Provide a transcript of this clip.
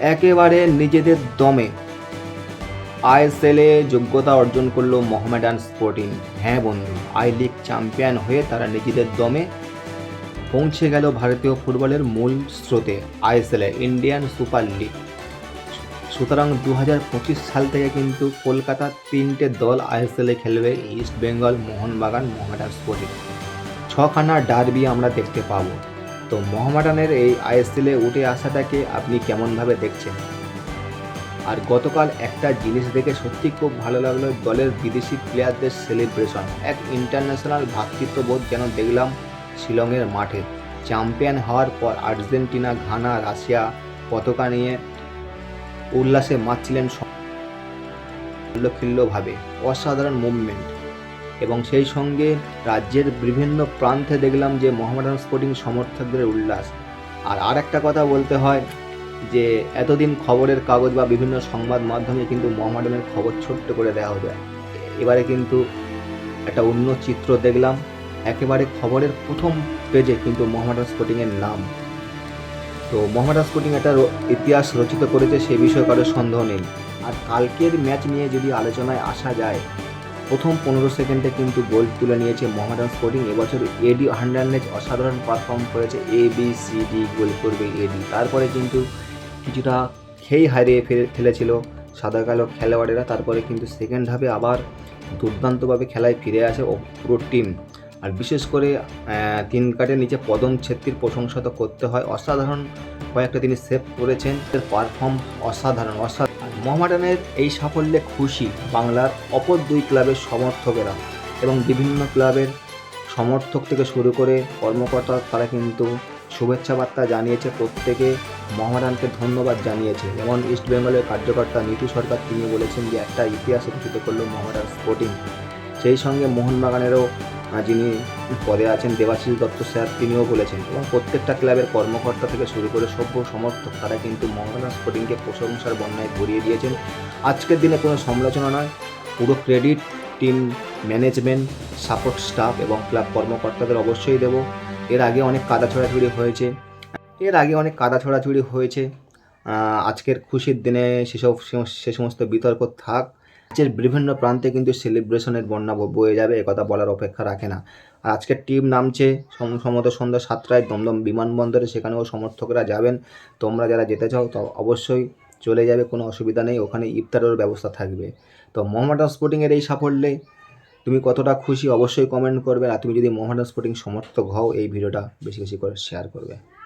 একেবারে নিজেদের দমে। আইএসএলে যোগ্যতা অর্জন করল মোহামেডান স্পোর্টিং। হ্যাঁ বন্ধু, আই লিগ চ্যাম্পিয়ন হয়ে তারা নিজেদের দমে পৌঁছে গেল ভারতীয় ফুটবলের মূল স্রোতে, আইএসএলে ইন্ডিয়ান সুপার লিগ। সুতরাং দু পঁচিশ সাল থেকে কিন্তু কলকাতার তিনটে দল আইএসএলে খেলবে ইস্ট বেঙ্গল, মোহনবাগান, মোহামেডান স্পোর্টিং। ছখানা ডার্বি আমরা দেখতে পাবো। তো মোহামেডানের এই আইএসএলে উঠে আসাটাকে আপনি কেমনভাবে দেখছেন? আর গতকাল একটা জিনিস দেখে সত্যি খুব ভালো লাগল, দলের বিদেশি প্লেয়ারদের সেলিব্রেশন। এক ইন্টারন্যাশনাল ভ্রাতৃত্ববোধ যেন দেখলাম শিলংয়ের মাঠে। চ্যাম্পিয়ন হওয়ার পর আর্জেন্টিনা, ঘানা, রাশিয়া পতাকা নিয়ে উল্লাসে মাতছিলেন খিল্লভাবে অসাধারণ মুভমেন্ট এবং সেই সঙ্গে রাজ্যের বিভিন্ন প্রান্তে দেখলাম যে মোহামেডান স্পোর্টিং সমর্থকদের উল্লাস। আর আর একটা কথা বলতে হয় যে এতদিন খবরের কাগজ বা বিভিন্ন সংবাদ মাধ্যমে কিন্তু মোহামেডানের খবর ছোট্ট করে দেওয়া হবে এবারে কিন্তু একটা অন্য চিত্র দেখলাম, একেবারে খবরের প্রথম পেজে কিন্তু মোহামেডান স্পোর্টিংয়ের নাম। তো মোহামেডান স্পোর্টিং একটা ইতিহাস রচিত করেছে, সে বিষয়ে কারোর সন্দেহ নেই। আর কালকের ম্যাচ নিয়ে যদি আলোচনায় আসা যায় প্রথম পনেরো সেকেন্ডে কিন্তু গোল তুলে নিয়েছে মোহামেডান স্পোর্টিং। এবছর এডি হান্ডারনেজ অসাধারণ পারফর্ম করেছে A B C D goal করবে এডি তারপরে কিন্তু কিছুটা খেই হারিয়ে ফেলে, ফেলেছিল সাদা কালো খেলোয়াড়েরা। তারপরে কিন্তু সেকেন্ড হাফে আবার দুর্দান্তভাবে খেলায় ফিরে আসে ও পুরো টিম আর বিশেষ করে তিন কাটের নিচে পদম ছেত্রীর প্রশংসা তো করতে হয়। অসাধারণ কয়েকটা তিনি সেভ করেছেন। পারফর্ম অসাধারণ অসাধারণ। মোহামেডানের এই সাফল্যে খুশি বাংলার অপর দুই ক্লাবের সমর্থকেরা এবং বিভিন্ন ক্লাবের সমর্থক থেকে শুরু করে কর্মকর্তা তারা কিন্তু শুভেচ্ছা বার্তা জানিয়েছে, প্রত্যেকে মোহামেডানকে ধন্যবাদ জানিয়েছে। যেমন ইস্ট বেঙ্গলের কার্যকর্তা নিতু সরকার তিনি বলেছেন যে একটা ইতিহাস রচিত করল মোহামেডান স্পোর্টিং সেই সঙ্গে মোহনবাগানেরও যিনি পদে আছেন দেবাশিস দত্ত স্যার, তিনিও বলেছেন। এবং প্রত্যেকটা ক্লাবের কর্মকর্তা থেকে শুরু করে সভ্য সমর্থক তারা কিন্তু মোহামেডান স্পোর্টিংকে প্রশংসার বন্যায় ভরিয়ে দিয়েছেন। আজকের দিনে কোনো সমালোচনা নয়। পুরো credit, team management, support staff এবং ক্লাব কর্মকর্তাদের অবশ্যই দেব। এর আগে অনেক কাদা ছড়াছড়ি হয়েছে। এর আগে অনেক কাদা ছড়াছড়ি হয়েছে। আজকের খুশির দিনে সেসব সে সমস্ত বিতর্ক থাক। রাজ্যের বিভিন্ন প্রান্তে কিন্তু সেলিব্রেশনের বন্যা বয়ে যাবে, একথা বলার অপেক্ষা রাখে না। আর আজকের টিম নামছে সম- সম্ভবত সন্ধ্যা সাতটায় দমদম বিমানবন্দরে, সেখানেও সমর্থকরা যাবেন। তোমরা যারা যেতে চাও, তো অবশ্যই চলে যাবে, কোনো অসুবিধা নেই। ওখানে ইফতারের ব্যবস্থা থাকবে। তো মোহামেডান স্পোর্টিংয়ের এই সাফল্যে তুমি কতটা খুশি, অবশ্যই কমেন্ট করবে। আর তুমি যদি মোহামেডান স্পোর্টিং সমর্থক হও, এই ভিডিওটা বেশি বেশি করে শেয়ার করবে।